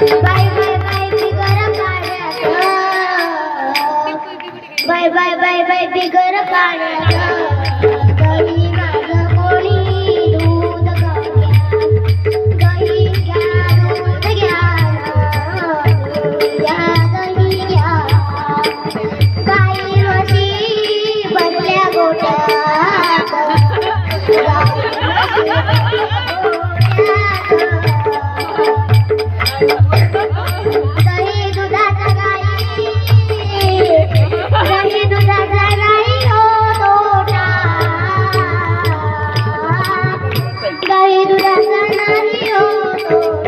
Bye bye bye बिगर पाण्याचं बाय बाय बाय बाय बिगर पाण्याचं Thank you.